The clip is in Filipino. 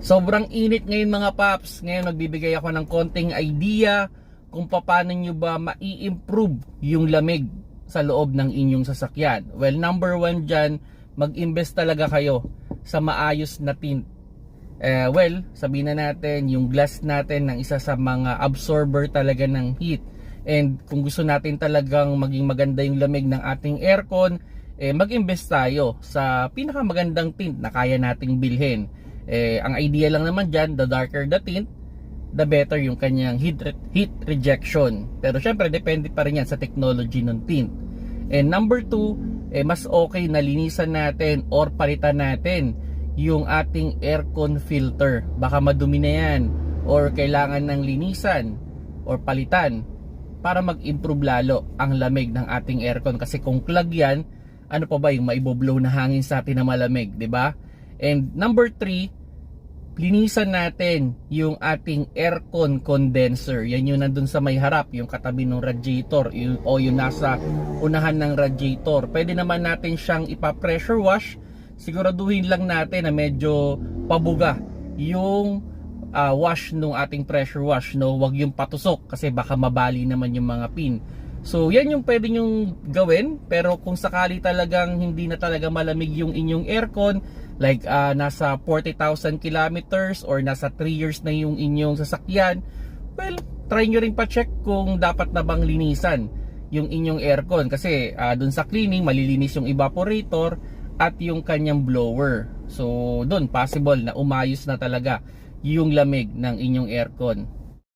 Sobrang init ngayon mga paps. Ngayon magbibigay ako ng konting idea kung paano nyo ba mai-improve yung lamig sa loob ng inyong sasakyan. Well, number one dyan, mag-invest talaga kayo sa maayos na tint. Eh, well, sabihin na natin, yung glass natin ng isa sa mga absorber talaga ng heat. And kung gusto natin talagang maging maganda yung lamig ng ating aircon, eh, mag-invest tayo sa pinakamagandang tint na kaya nating bilhin. Eh, ang idea lang naman dyan, the darker the tint, the better yung kanyang heat, re- heat rejection. Pero syempre, depende pa rin yan sa technology ng tint. And number two, eh, mas okay na linisan natin or palitan natin yung ating aircon filter. Baka madumi na yan or kailangan ng linisan or palitan para mag-improve lalo ang lamig ng ating aircon kasi kung clog yan, ano pa ba yung maiboblow na hangin sa atin na malamig, 'di ba? And number three, linisan natin yung ating aircon condenser. Yan yung nandun sa may harap, yung katabi ng radiator yung, o yung nasa unahan ng radiator. Pwede naman natin siyang ipa-pressure wash. Siguraduhin lang natin na medyo pabuga yung ah, wash nung ating pressure wash. No? Huwag yung patusok kasi baka mabali naman yung mga pin. So yan yung pwede nyong gawin pero kung sakali talagang hindi na talaga malamig yung inyong aircon like ah, nasa 40,000 kilometers or nasa 3 years na yung inyong sasakyan well try nyo rin pa-check kung dapat na bang linisan yung inyong aircon. Kasi ah, dun sa cleaning malilinis yung evaporator at yung kanyang blower. So dun possible na umayos na talaga yung lamig ng inyong aircon